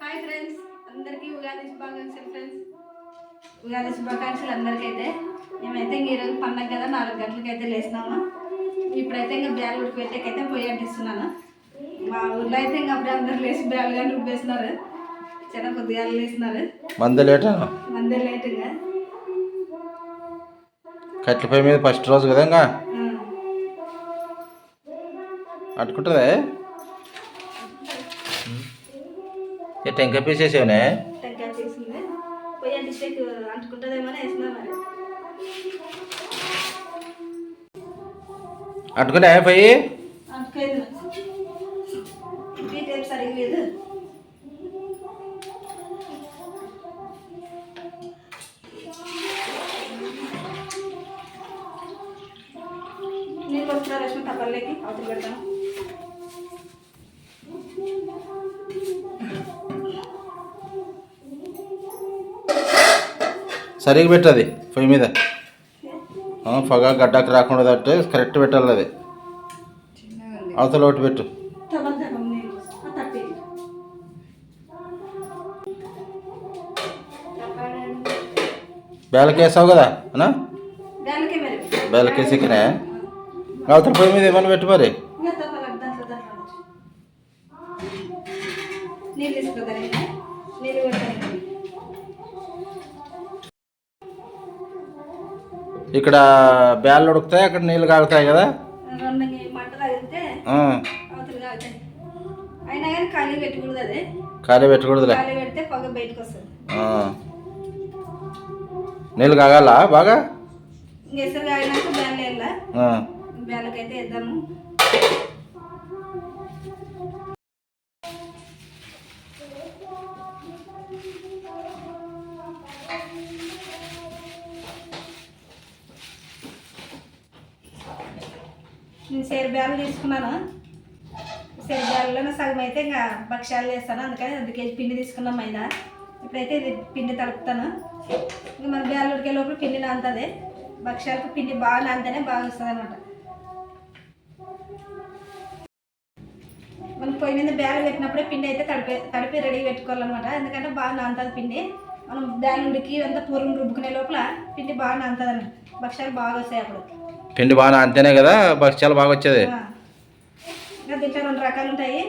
Hi friends అందరికీ ఉగాది శుభాకాంక్షలు friends Ugadi శుభాకాంక్షలు అందరికైతే. మేమైతే ఇంక ఈరోజు పండగ కదా నాలుగు గంటలకైతే లేచినాము ఇప్పుడైతే ఇంకా బ్యాల్ ఉడికిపెట్టేకైతే పొయ్యి అంటిస్తున్నాను. మా ఊర్లో అయితే ఇంకా అప్పుడే అందరు లేచి బ్యాల్ కానీ రుబ్బేస్తున్నారు చాలా కొద్దిగా లేస్తున్నారు. మంద లేటా మందే లేట్ ఇంకా. కట్ల పొయ్యి మీద ఫస్ట్ రోజు కదా ఇంకా. అట్టుకుంటుందే ఏ టెంకాయ టెంకాయ పొయ్యి అంటిస్తే అంటుకుంటుందేమో అని వేసినా మరి. అట్టుకునే పొయ్యి సరిగ్గా పెట్టది పొయ్యి మీద. పొగ గడ్డకు రాకుండా అంటే కరెక్ట్ పెట్టాలి అది. అవతల ఒకటి పెట్టు. బేలకేసావు కదా అనా బేలకేసి అవతల పొయ్యి మీద ఏమైనా పెట్టు మరి. ఇక్కడ బేళ్ళు ఉడుకుతాయి అక్కడ నీళ్ళు కాగుతాయి కదా? ఖాళీ పెట్టకూడదులే. నీళ్ళు కాగాల బాగా? నేను సేరు బ్యాలు తీసుకున్నాను. సేరు బ్యాలలో సగం అయితే ఇంకా భక్ష్యాలు చేస్తాను. అందుకని రెండు కేజీ పిండి తీసుకున్నాం మైదా ఇప్పుడైతే ఇది పిండి తడుపుతాను ఇంకా మన బ్యాలు ఉడికే లోపల పిండి నానుతుంది. భక్ష్యాలకు పిండి బాగా నానితేనే బాగా వస్తుంది అనమాట మనం పొయ్యి మీద బ్యాలు పెట్టినప్పుడే పిండి అయితే తడిపి తడిపి రెడీ పెట్టుకోవాలన్నమాట. ఎందుకంటే బాగా నాంతుంది పిండి. మనం బ్యాలు ఉడికి అంతా పూర్వం రుబ్బుకునే లోపల పిండి బాగా నాంతుంది అన్నమాట. భక్ష్యాలు బాగా వస్తాయి అప్పుడు. పిండి బాగా అంతేనే కదా భక్ష్యాలు బాగా వచ్చేది. ఇట్లా రెండు రకాలు ఉంటాయి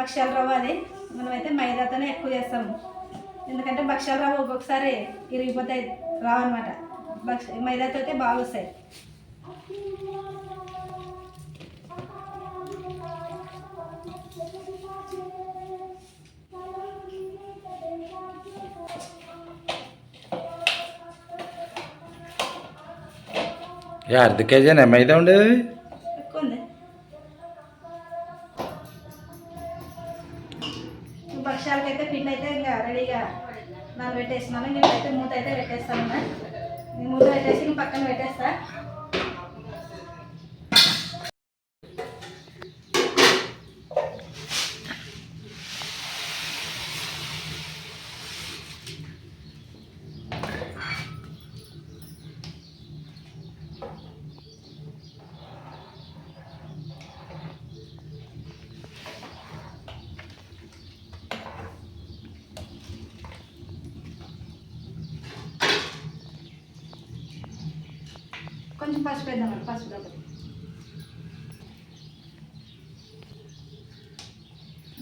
భక్ష్యాల రవ్వ అది. మనమైతే మైదాతోనే ఎక్కువ చేస్తాము. ఎందుకంటే భక్ష్యాల రవ్వ ఒక్కొక్కసారి ఇరిగిపోతాయి రావన్నమాట. అనమాట భక్ష మైదాతో అయితే బాగా వస్తాయి అర్ధ కేజీనే మైదా ఉండేది పసుపు వేద్దామండి పసుపు డబ్బు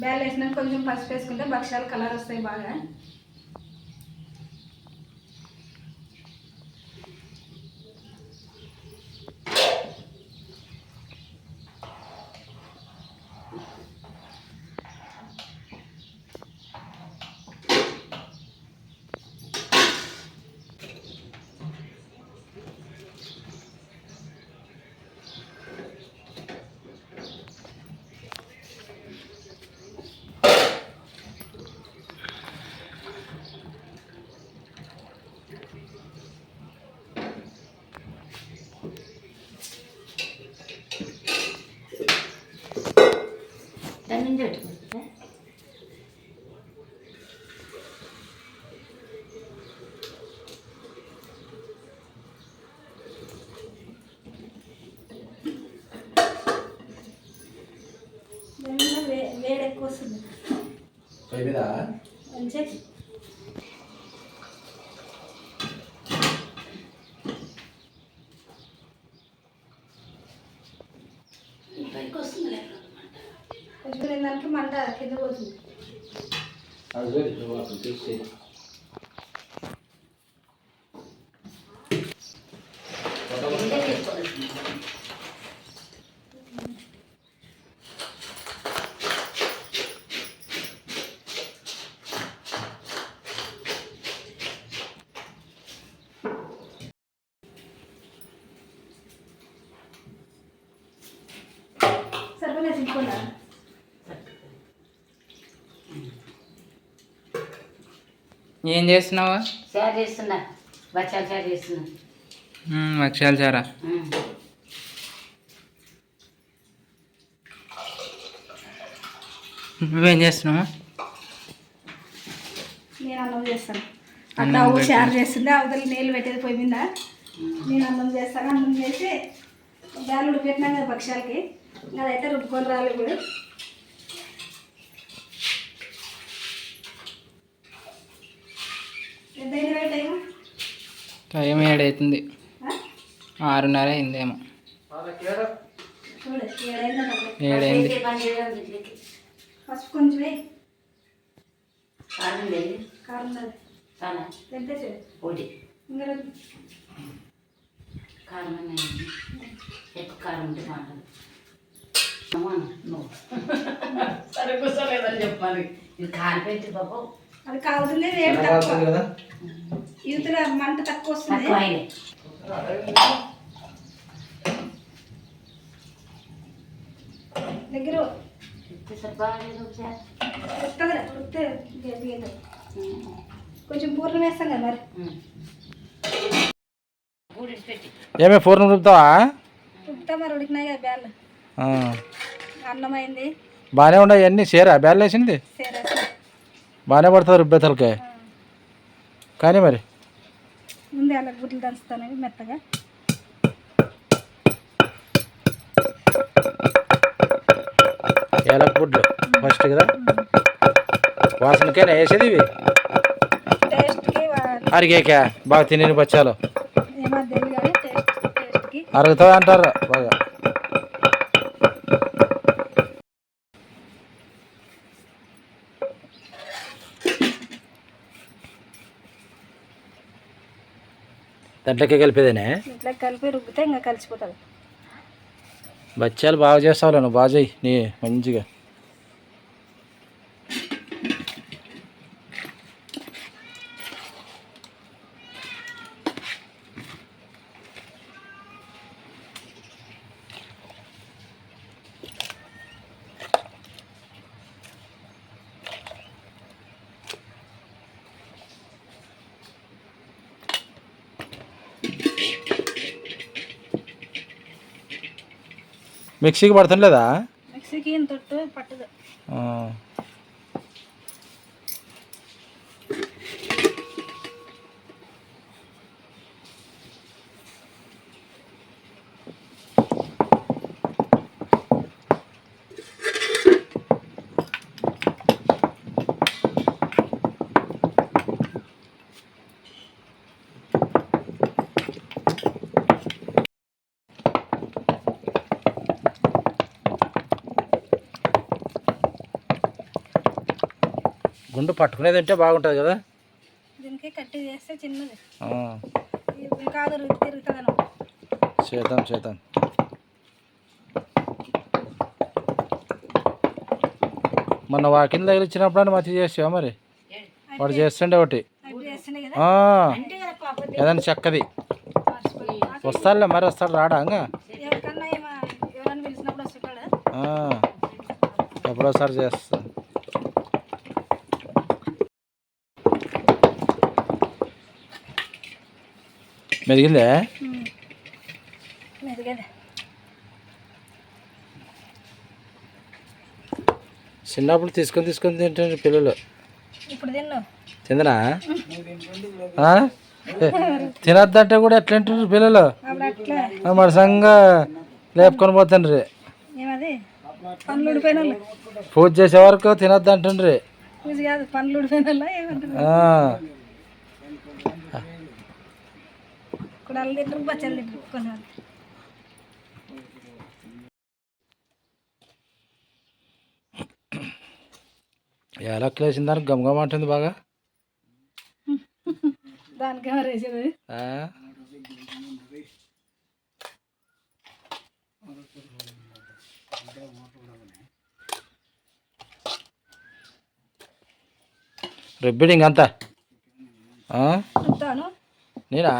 బ్యాల్ వేసినాక కొంచెం పసుపు వేసుకుంటే భక్ష్యాలు కలర్ వస్తాయి బాగా. దాని నుంచి పెట్టుకుంటా దానివల్ల వే వేడి ఎక్కువ వస్తుంది మంచిగా పైకి వస్తుంది కొంచెం ఏంటంటే మంట కింద పోతుంది అది తీసి సరిపోయినా సింపుల్గా ఏం చేస్తున్నావా? షేర్ చేస్తున్నా. బచ్చాలు షేర్ చేస్తున్నా. అక్షరాలు చారా. నువ్వేం చేస్తున్నావా? నేను అన్నం చేస్తాను. పెట్టి- షేర్ చేస్తుండే అవతల నీళ్ళు పెట్టేది పొయ్యి మీద. నేను అన్నం చేస్తాను. అన్నం చేసి గాలి ఉడిపెట్టినాం కదా పక్షాలకి అదైతే రుబ్బుకొని రాలి ఇప్పుడు ఎంత అయింది రేట్ టైం ఏడవుతుంది ఆరున్నర అయిందేమో. ఏడైందా కారం ఎక్కువ కారం ఉంటే మాట్లాడు. సరే కూర్చోలేదని చెప్పాలి. ఇది కారం పెట్టి బాబు. అది కావుతుంది రేట్ తక్కువ. యూత్లో మంట తక్కువ వస్తుంది. దగ్గర కొంచెం పూర్ణం వేస్తాం కదా మరి. ఏమే పూర్ణం రుపుతావా ఉప్పుతా మరి ఉడికినాయి కదా బ్యాళ్ళు. అన్నం అయింది. బాగానే ఉన్నాయి అన్నీ. సేరా? బ్యాల్ వేసింది? సేరేసి బాగానే పడుతుంది రుబ్బేతలకే. కానీ మరి? ముందే అలా గుడ్లు దంచుతాను మెత్తగా. ఏలక గుడ్లు? ఫస్ట్ కదా? వాసనకేనా వేసేది ఇవి? అరిగేకా? బాగా తిని బచ్చాలు. టేస్ట్కి. అరుగుతుంది అంటారు. దాంట్లోకి కలిపేదేనే? ఇట్లా కలిపి రుబ్బితే ఇంకా కలిసిపోతుంది. బచ్చాలు బాగా చేస్తావులే నువ్వు బాగా చెయ్యి నీ మంచిగా. మిక్సీకి పడుతుండలేదా? మిక్సీకి ఇంత పట్టదు. గుండు పట్టుకునేది అంటే బాగుంటుంది కదా? దీనికి కట్టి చేస్తే చిన్నది. ఆ. ఇది కాదు తిరుగుతుంది అనమాట చేద్దాం చేద్దాం. మొన్న వాకింగ్ తగిలిచ్చినప్పుడు అని మతి చేసావా మరి? వాడు చేస్తుండే ఒకటి. ఏదైనా చక్కది. వస్తాడులే మరి వస్తాడు రాడా ఎప్పుడోసారి చేస్తా. మెదిగేది? చిన్నప్పుడు తీసుకొని తీసుకొని తింటారు పిల్లలు. తిందనా? తినొద్దంటే కూడా ఎట్లా తింటారు పిల్లలు? అప్పుడు అట్లా. ఆ, మరి సంగా లేపుకొని పోతుండ్రి. పూజ చేసే వరకు తినొద్దంటుండ్రి. పండ్లు కుడాలు తింటారు బచ్చలు తింటారు కొంచెం యాలక్కులు వేసిన దానికి గమగమ అంటుంది బాగా. దానికి ఎవరు వేసేది ఆ? రుబ్బిడి ఇంకంతా. ఆ? చెప్తాను నేనా?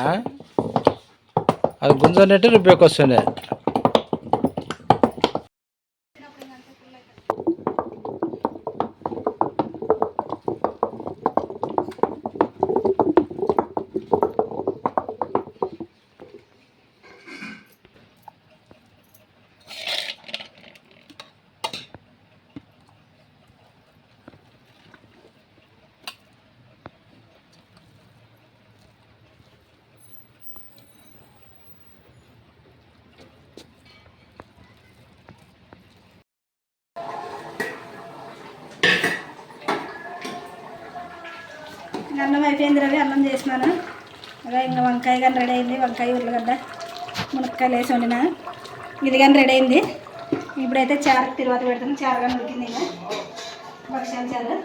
అది గుంజన్నట్టు రుబ్బేకి వస్తుండే అన్నం అయిపోయింది రవి అన్నం చేసినాను. అదే ఇంకా వంకాయ కానీ రెడీ అయింది. వంకాయ ఉర్లగడ్డ మునక్కాయలు వేసి వండిన. ఇది కానీ రెడీ అయింది. ఇప్పుడైతే చారు తిరువాత పెడతాను. చారు కానీ ఉడికింది ఇంకా. భక్షాల చారు.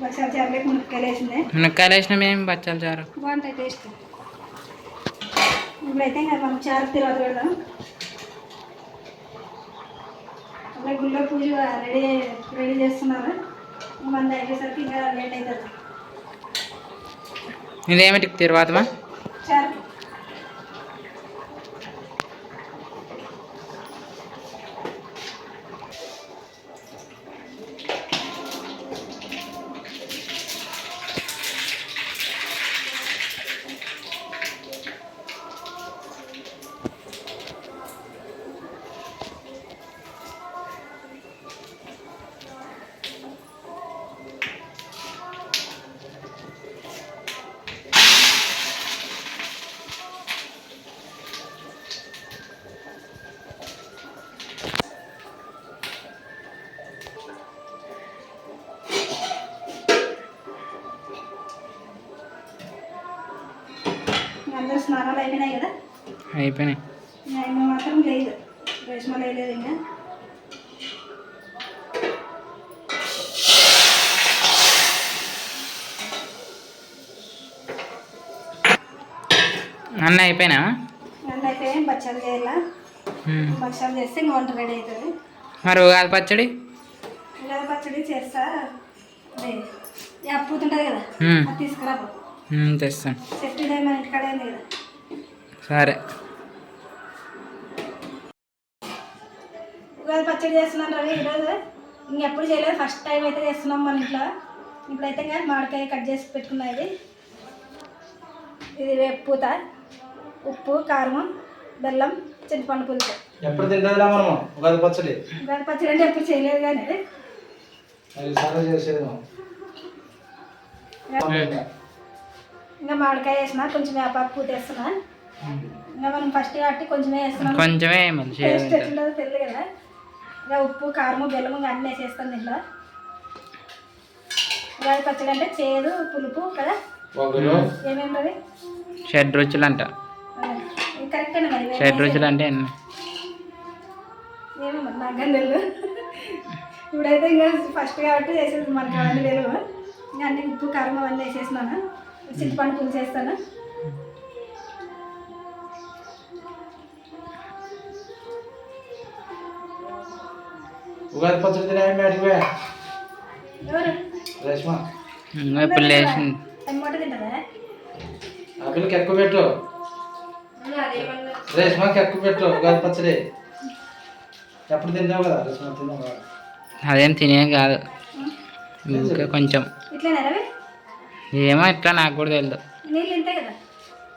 భక్షాల చారులోకి మునక్కాయలు వేసింది. మునక్కాయలు వేసినాం ఏం? బచ్చాలు చారు. బాగుంటాయి టేస్ట్. ఇప్పుడైతే ఇంకా మనం చారు తిరువాత పెడదాం. అలా గుళ్ళో పూజ రెడీ రెడీ చేస్తున్నారు. మంది అయిపోయేసరికి ఇంకా లేట్ అవుతుంది. ఇదేమిటి తిరువాతమా అయిపోయినాయి. మాత్రం లేదు. రేష్మ లేదు ఇంకా. అన్న అయిపోయినా బచ్చాలు చేయాల? బచ్చాలు చేస్తే ఇంకా వంట రెడీ అవుతుంది. మరి ఉగాది పచ్చడి? పచ్చడి చేస్తా. అప్పు ఉంటుంది కదా? తీసుకురా తెస్తాను. మా ఇంటికాడ కదా? సరే. పచ్చడి చేస్తున్నాను రవి ఈరోజు. ఇంకెప్పుడు చేయలేదు. ఫస్ట్ టైం అయితే చేస్తున్నాం మన ఇంట్లో. ఇప్పుడైతే ఇంకా మామిడికాయ కట్ చేసి పెట్టుకున్నా ఇది. ఇది వేపు పూత. ఉప్పు కారం బెల్లం చింతపండు పులుసు ఎప్పుడు తింటుందిరా మనం ఉగాది పచ్చడి. ఉగాది పచ్చడి అంటే ఎప్పుడు చేయలేదు కానీ. ఇంకా మామిడికాయ వేసిన కొంచెం వేపాకు పూత వేస్తున్నా. ఇంకా మనం ఫస్ట్ కాబట్టి కొంచెమే వేస్తున్నాం. కొంచెమే మంచి టేస్ట్ ఎట్లుంటుందో తెలియదు కదా. ఇంకా ఉప్పు కారము బెల్లం ఇంకా అన్నీ వేసేస్తాను దీంట్లో. ఉగాది పచ్చడి అంటే చేదు పులుపు కదా? ఏమేమి షెడ్ రుచులు అంట కరెక్టేనా మరి? షెడ్ రుచులు? అంటే ఎన్ని? ఏమో మరి నాకు కానీ తెలియదు ఇప్పుడైతే ఇంకా ఫస్ట్ కాబట్టి వేసేది మనకి అవన్నీ తెలియదు. ఇంకా అన్ని ఉప్పు కారం అవన్నీ వేసేసినాను. చింతపండు పులుసు వేస్తాను. ఉగాది పచ్చడి తినే అడిగిపోయా ఎవరు? రేష్మ. ఇంకా ఇప్పుడు లేచింది ఆ పిల్లకి ఎక్కువ పెట్టు. రేష్మకి ఎక్కువ పెట్టు ఉగాది పచ్చడి. ఎప్పుడు కదా రేష్మ తిన్నావు? కదా అదేం తినే కాదు. ఇంకా కొంచెం. ఏమో ఇట్లా నాకు కూడా తెలియదు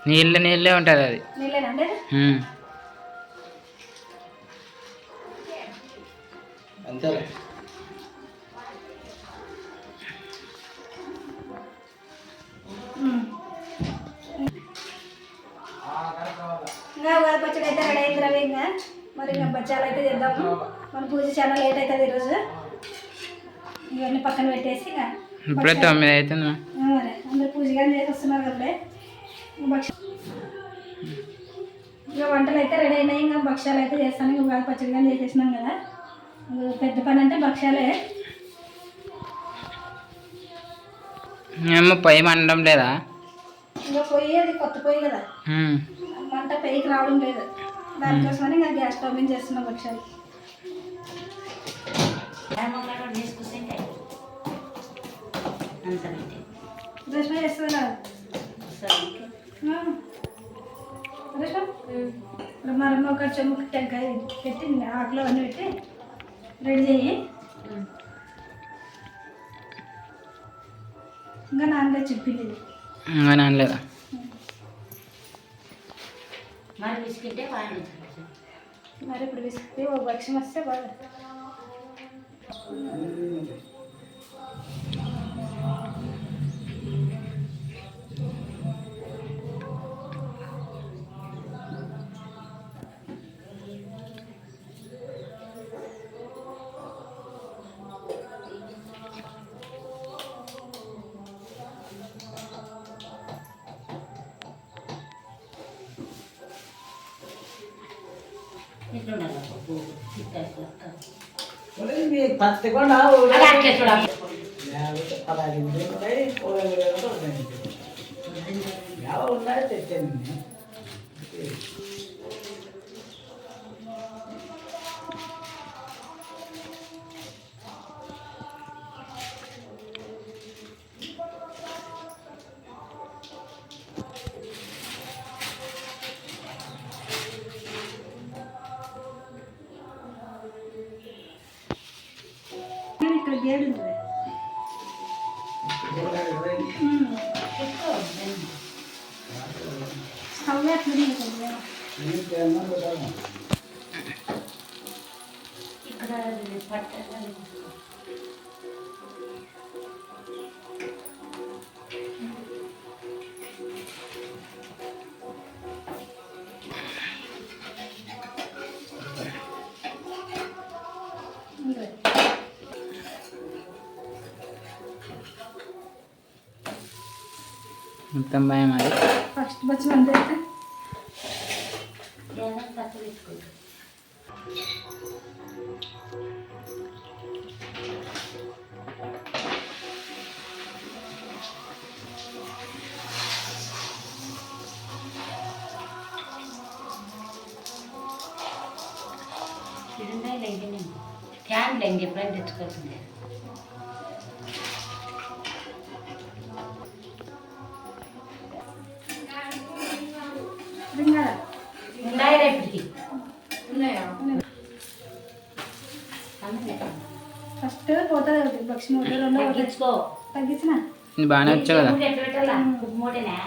నీళ్ళు నీళ్ళే ఉంటుంది అది. అంతేలే ఇంకా ఉగాది పచ్చడి అయితే రెడీ అయింది రవి ఇంకా. మరి ఇంకా బచ్చాలు అయితే చేద్దాము మన పూజ చాలా లేట్ అవుతుంది ఈరోజు. ఇవన్నీ పక్కన పెట్టేసి ఇక ఇప్పుడే తొమ్మిది అవుతుంది ఆ, మరి అందరు పూజ కానీ చేసి వస్తున్నారు భక్ష ఇక వంటలు అయితే రెడీ అయినాయి. ఇంకా భక్ష్యాలు అయితే చేస్తాను. ఇంకా ఉగాది పచ్చడి కానీ చేసేసినాం కదా. పెద్ద పని అంటే భక్ష్యాలే. ఏమో పొయ్యి మండడం లేదా? ఇంకా పొయ్యి అది కొత్త పొయ్యి కదా. మంట పైకి రావడం లేదు. దానికోసమని ఇంకా గ్యాస్ స్టవ్ మీద చేస్తున్నాం భక్ష్యాలు. రష్మ చేస్తుంది. రష్మ? ఇప్పుడు మనం ఒక చెమ్ముకి టెంకాయ పెట్టి ఆకులో అన్నీ పెట్టి రెడీ చెయ్యి ఇంకా నాన్నగా చెప్పింది. ఇంకా నానలేదా మరి బిస్కెటే మరి ఇప్పుడు విసిగితే ఓ భక్ష్యం వస్తే బాగా పత్తికొండ అది అట్లే చూడాలి పదహైదు ఉన్నాయి ಯಾವ ఉన్నాయి తెచ్చాను ఇక్కడ పట్టాలి ఉంది. మొత్తం భయం అది ఫస్ట్ భక్ష్యం అంతే లెంగి ఎప్పుడైనా తెచ్చుకోవాల్సిందే. ఉన్నాయి రేపటికి అందుకే. ఫస్ట్ పోతుంది ఒకటి రెండో ఒకటి తగ్గించుకో. తగ్గించిన? బాగానే వచ్చు కదా. మూడేనా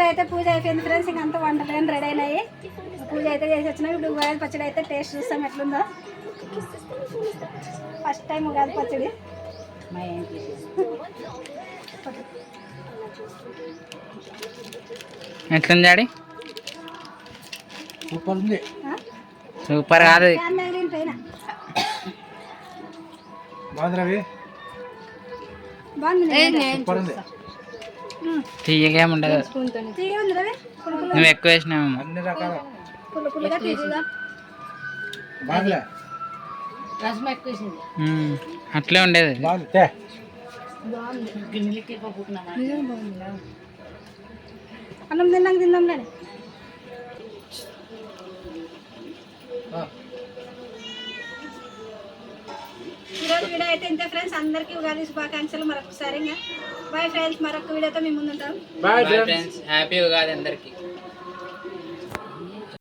ఇంట్లో అయితే పూజ అయిపోయింది ఫ్రెండ్స్ ఇంక అంతా వంటలు కానీ రెడీ అయినాయి. పూజ అయితే చేసి వచ్చినాం. ఇప్పుడు ఉగాది పచ్చడి అయితే టేస్ట్ చూస్తాం ఎట్లుందో. ఫస్ట్ టైం ఉగాది పచ్చడి. ఎట్లుంది డాడీ? సూపర్ ఉంది? సూపర్ కాదు. బాగుంది రవి బాగుంది సూపర్ ఉంది తీయగా ఉండదు తీయ ఉంది రవి పుల్ల పుల్ల నువ్వు ఎక్కువ వేసినావు. అన్ని రకాల. అట్లే ఉండేది. అన్నం. తిన్నాక తిందాం ఈరోజు వీడియో అయితే ఇంతే ఫ్రెండ్స్ అందరికీ ఉగాది శుభాకాంక్షలు. మరొకసారి బాయ్ ఫ్రెండ్స్ మరొక వీడియోతో మేము ముందుంటాం. ఫ్రెండ్స్ హ్యాపీ ఉగాది అందరికి.